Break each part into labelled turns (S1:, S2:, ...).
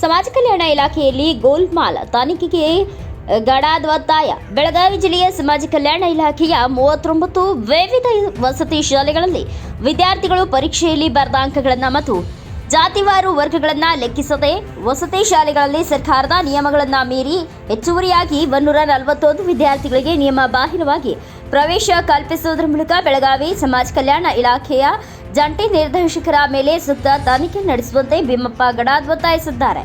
S1: ಸಮಾಜ ಕಲ್ಯಾಣ ಇಲಾಖೆಯಲ್ಲಿ ಗೋಲ್ಮಾಲ್ ತನಿಖೆಗೆ ಗಡಾದ್ವತ್ತಾಯ. ಬೆಳಗಾವಿ ಜಿಲ್ಲೆಯ ಸಮಾಜ ಕಲ್ಯಾಣ ಇಲಾಖೆಯ ಮೂವತ್ತೊಂಬತ್ತು ವಿವಿಧ ವಸತಿ ಶಾಲೆಗಳಲ್ಲಿ ವಿದ್ಯಾರ್ಥಿಗಳು ಪರೀಕ್ಷೆಯಲ್ಲಿ ಬರೆದ ಅಂಕಗಳನ್ನು ಮತ್ತು ಜಾತಿವಾರು ವರ್ಗಗಳನ್ನು ಲೆಕ್ಕಿಸದೆ ವಸತಿ ಶಾಲೆಗಳಲ್ಲಿ ಸರ್ಕಾರದ ನಿಯಮಗಳನ್ನು ಮೀರಿ ಹೆಚ್ಚುವರಿಯಾಗಿ ಒಂದೂರ ನಲವತ್ತೊಂದು ವಿದ್ಯಾರ್ಥಿಗಳಿಗೆ ನಿಯಮ ಬಾಹಿರವಾಗಿ ಪ್ರವೇಶ ಕಲ್ಪಿಸುವುದರ ಮೂಲಕ ಬೆಳಗಾವಿ ಸಮಾಜ ಕಲ್ಯಾಣ ಇಲಾಖೆಯ ಜಂಟಿ ನಿರ್ದೇಶಕರ ಮೇಲೆ ಸೂಕ್ತ ತನಿಖೆ ನಡೆಸುವಂತೆ ಭೀಮಪ್ಪ ಗಡಾದ್ ಒತ್ತಾಯಿಸಿದ್ದಾರೆ.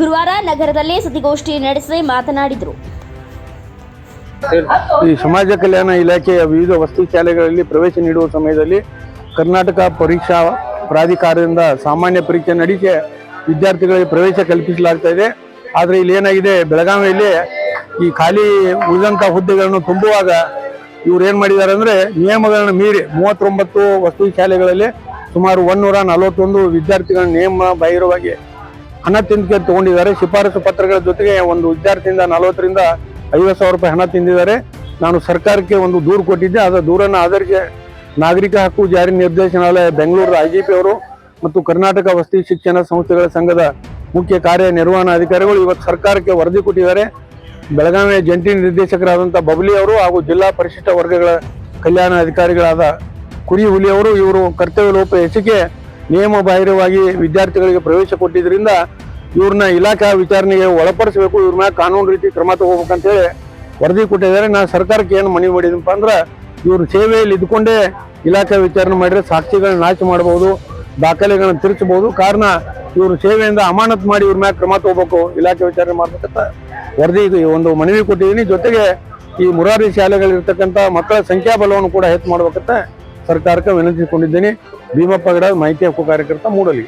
S1: ಗುರುವಾರ ನಗರದಲ್ಲಿ ಸುದ್ದಿಗೋಷ್ಠಿ ನಡೆಸಿ ಮಾತನಾಡಿದರು.
S2: ಈ ಸಮಾಜ ಕಲ್ಯಾಣ ಇಲಾಖೆಯ ವಿವಿಧ ವಸತಿ ಶಾಲೆಗಳಲ್ಲಿ ಪ್ರವೇಶ ನೀಡುವ ಸಮಯದಲ್ಲಿ ಕರ್ನಾಟಕ ಪರೀಕ್ಷಾ ಪ್ರಾಧಿಕಾರದಿಂದ ಸಾಮಾನ್ಯ ಪರೀಕ್ಷೆ ನಡೆಸಿ ವಿದ್ಯಾರ್ಥಿಗಳಿಗೆ ಪ್ರವೇಶ ಕಲ್ಪಿಸಲಾಗ್ತಾ ಇದೆ. ಆದರೆ ಇಲ್ಲಿ ಏನಾಗಿದೆ, ಬೆಳಗಾವಿಯಲ್ಲಿ ಈ ಖಾಲಿ ಉಳಿದಂಥ ಹುದ್ದೆಗಳನ್ನು ತುಂಬುವಾಗ ಇವ್ರು ಏನು ಮಾಡಿದ್ದಾರೆ ಅಂದರೆ ನಿಯಮಗಳನ್ನು ಮೀರಿ ಮೂವತ್ತೊಂಬತ್ತು ವಸತಿ ಶಾಲೆಗಳಲ್ಲಿ ಸುಮಾರು ಒಂದೂರ ನಲವತ್ತೊಂದು ವಿದ್ಯಾರ್ಥಿಗಳ ನಿಯಮ ಬಾಹಿರವಾಗಿ ಹಣ ತಿಂದಿಗೆ ತಗೊಂಡಿದ್ದಾರೆ. ಶಿಫಾರಸು ಪತ್ರಗಳ ಜೊತೆಗೆ ಒಂದು ವಿದ್ಯಾರ್ಥಿಯಿಂದ ನಲವತ್ತರಿಂದ ಐವತ್ತು ಸಾವಿರ ರೂಪಾಯಿ ಹಣ ತಿಂದಿದ್ದಾರೆ. ನಾನು ಸರ್ಕಾರಕ್ಕೆ ಒಂದು ದೂರು ಕೊಟ್ಟಿದ್ದೆ. ಅದರ ದೂರನ್ನು ಆಧರಿಸಿ ನಾಗರಿಕ ಹಕ್ಕು ಜಾರಿ ನಿರ್ದೇಶನಾಲಯ ಬೆಂಗಳೂರು ಐ ಅವರು ಮತ್ತು ಕರ್ನಾಟಕ ವಸತಿ ಶಿಕ್ಷಣ ಸಂಸ್ಥೆಗಳ ಸಂಘದ ಮುಖ್ಯ ಕಾರ್ಯನಿರ್ವಹಣಾಧಿಕಾರಿಗಳು ಇವತ್ತು ಸರ್ಕಾರಕ್ಕೆ ವರದಿ ಕೊಟ್ಟಿದ್ದಾರೆ. ಬೆಳಗಾವಿಯ ಜಂಟಿ ನಿರ್ದೇಶಕರಾದಂಥ ಬಬ್ಲಿ ಅವರು ಹಾಗೂ ಜಿಲ್ಲಾ ಪರಿಶಿಷ್ಟ ವರ್ಗಗಳ ಕಲ್ಯಾಣ ಅಧಿಕಾರಿಗಳಾದ ಕುರಿ ಹುಲಿ ಅವರು ಇವರು ಕರ್ತವ್ಯ ಲೋಪ ಹೆಚ್ಚಿಗೆ ನಿಯಮ ಬಾಹಿರವಾಗಿ ವಿದ್ಯಾರ್ಥಿಗಳಿಗೆ ಪ್ರವೇಶ ಕೊಟ್ಟಿದ್ದರಿಂದ ಇವ್ರನ್ನ ಇಲಾಖಾ ವಿಚಾರಣೆಗೆ ಒಳಪಡಿಸಬೇಕು, ಇವ್ರ ಮ್ಯಾಗ ಕಾನೂನು ರೀತಿ ಕ್ರಮ ತಗೋಬೇಕಂತೇಳಿ ವರದಿ ಕೊಟ್ಟಿದ್ದಾರೆ. ನಾನು ಸರ್ಕಾರಕ್ಕೆ ಏನು ಮನವಿ ಮಾಡಿದಪ್ಪ ಅಂದ್ರೆ ಇವ್ರ ಸೇವೆಯಲ್ಲಿ ಇದ್ಕೊಂಡೇ ಇಲಾಖೆ ವಿಚಾರಣೆ ಮಾಡಿದ್ರೆ ಸಾಕ್ಷಿಗಳನ್ನ ನಾಶ ಮಾಡಬಹುದು ದಾಖಲೆಗಳನ್ನು ತಿರುಚಬಹುದು ಕಾರಣ ಇವ್ರ ಸೇವೆಯಿಂದ ಅಮಾನತ್ ಮಾಡಿ ಇವ್ರ ಮ್ಯಾಗ ಕ್ರಮ ತಗೋಬೇಕು, ಇಲಾಖೆ ವಿಚಾರಣೆ ಮಾಡ್ಬೇಕಂತ ವರದಿ ಒಂದು ಮನವಿ ಕೊಟ್ಟಿದ್ದೀನಿ. ಜೊತೆಗೆ ಈ ಮುರಾರಿ ಶಾಲೆಗಳಿರ್ತಕ್ಕಂಥ ಮಕ್ಕಳ ಸಂಖ್ಯಾಬಲವನ್ನು ಕೂಡ ಹೆಚ್ಚು ಮಾಡಬೇಕಂತ ಸರ್ಕಾರಕ್ಕೆ ವಿನಂತಿಸಿಕೊಂಡಿದ್ದೀನಿ. ಭೀಮಪ್ಪ ಗಿಡ, ಮಾಹಿತಿ ಹಕ್ಕು ಕಾರ್ಯಕರ್ತ, ಮೂಡಲಿ.